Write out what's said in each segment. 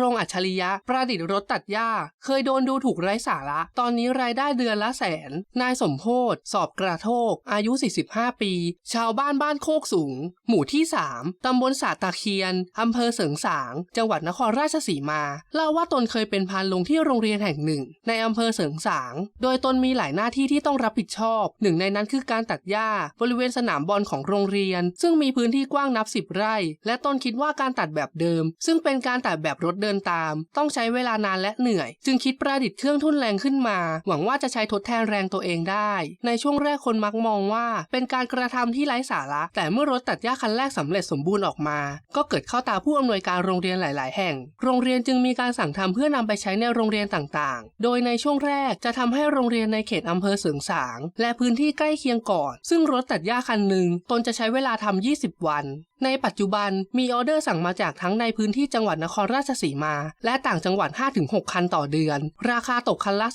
รงอัจฉริยะ ประดิษฐ์รถตัดหญ้า เคยโดนดูถูกไร้สาระ ตอนนี้รายได้เดือนละแสน นายสมโพธสอบกระโทก อายุ 45 ปี ชาวบ้านบ้านโคกสูง หมู่ที่ 3 ตำบลสาตะเคียน อำเภอเสริงสาง จังหวัดนครราชสีมา เล่าว่าตนเคยเป็นพานลงที่โรงเรียนแห่งหนึ่ง ในอำเภอเสริงสาง โดยตนมีหลายหน้าที่ที่ต้องรับผิดชอบ หนึ่งในนั้นคือการตัดหญ้า บริเวณสนามบอลของโรงเรียน ซึ่งมีพื้นที่กว้างนับสิบไร่ และตนคิดว่าการตัดแบบเดิม ซึ่งเป็นการตัดแบบรถเดินตาม ต้องใช้เวลานานและเหนื่อย จึงคิดประดิษฐ์เครื่องทุ่นแรงขึ้นมา หวังว่าจะใช้ทดแทนแรงตัวเองได้ ในช่วงแรกคนมักมองว่า เป็นการกระทำที่ไร้สาระ แต่เมื่อรถตัดหญ้าคันแรกสำเร็จสมบูรณ์ออกมา ก็เกิดเข้าตาผู้อำนวยการโรงเรียนหลาย ๆ แห่ง โรงเรียนจึงมีการสั่งทำเพื่อนำไปใช้ในโรงเรียนต่าง ๆ โดยในช่วงแรกจะทำให้โรงเรียนในเขตอำเภอเสริงสาง และพื้นที่ใกล้เคียงก่อน ซึ่งรถตัดหญ้าคันหนึ่งตนจะใช้เวลาทำ20 วัน ในปัจจุบันมีออเดอร์สั่งมาจากทั้งในพื้นที่จังหวัดนครราชสีสีมา และต่างจังหวัด 5-6 คันต่อเดือน ราคาตกคันละ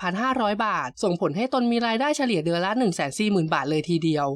28,500 บาท ส่งผลให้ตนมีรายได้เฉลี่ยเดือนละ 140,000 บาทเลยทีเดียว